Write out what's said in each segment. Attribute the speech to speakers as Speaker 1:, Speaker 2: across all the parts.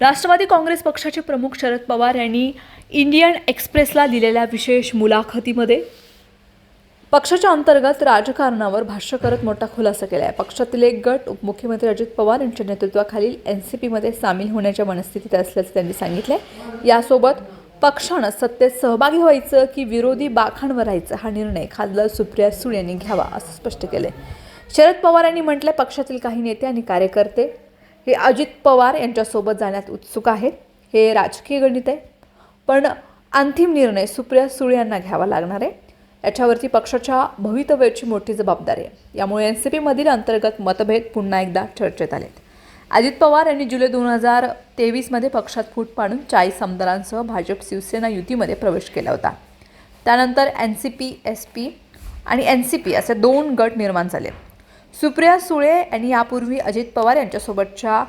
Speaker 1: राष्ट्रवादी काँग्रेस पक्षाचे प्रमुख शरद पवार यांनी इंडियन एक्सप्रेसला दिलेल्या विशेष मुलाखतीमध्ये पक्षाच्या अंतर्गत राजकारणावर भाष्य करत मोठा खुलासा केला आहे पक्षातील एक गट उपमुख्यमंत्री अजित पवार यांच्या नेतृत्वाखालील एन सी पीमध्ये सामील होण्याच्या मनस्थितीत असल्याचं त्यांनी सांगितलं यासोबत पक्षानं सत्तेत सहभागी व्हायचं की विरोधी बाखांवर राहायचं हा निर्णय खासदार सुप्रिया सुळे यांनी घ्यावा असं स्पष्ट केलंय. शरद पवार यांनी म्हटलं पक्षातील काही नेते आणि कार्यकर्ते हे अजित पवार यांच्यासोबत जाण्यात उत्सुक आहेत. हे राजकीय गणित आहे. पण अंतिम निर्णय सुप्रिया सुळे यांना घ्यावा लागणार आहे. याच्यावरती पक्षाच्या भवितव्याची मोठी जबाबदारी आहे. यामुळे एन सी पीमधील अंतर्गत मतभेद पुन्हा एकदा चर्चेत आलेत. अजित पवार यांनी जुलै दोन हजार तेवीसमध्ये पक्षात फूट पाडून चाळीस आमदारांसह भाजप शिवसेना युतीमध्ये प्रवेश केला होता. त्यानंतर N C P S P आणि एन सी पी असे दोन गट निर्माण झाले. सुप्रिया सुळे यांनी यापूर्वी अजित पवार यांच्यासोबतच्या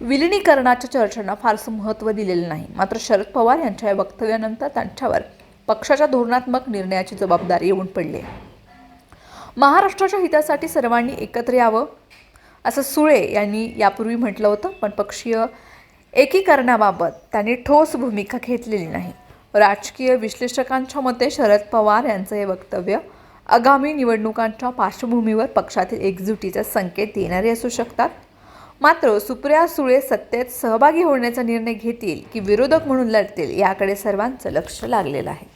Speaker 1: विलिनीकरणाच्या चर्चांना फारसं महत्त्व दिलेलं नाही. मात्र शरद पवार यांच्या या वक्तव्यानंतर त्यांच्यावर पक्षाच्या धोरणात्मक निर्णयाची जबाबदारी येऊन पडली. महाराष्ट्राच्या हितासाठी सर्वांनी एकत्र यावं असं सुळे यांनी यापूर्वी म्हटलं होतं पण पक्षीय एकीकरणाबाबत त्यांनी ठोस भूमिका घेतलेली नाही. राजकीय विश्लेषकांच्या मते शरद पवार यांचं हे वक्तव्य आगामी निवडणुकांच्या पार्श्वभूमीवर पक्षातील एकजुटीचा संकेत देणारे असू शकतात. मात्र सुप्रिया सुळे सत्तेत सहभागी होण्याचा निर्णय घेतील की विरोधक म्हणून लढतील याकडे सर्वांचं लक्ष लागलेलं आहे.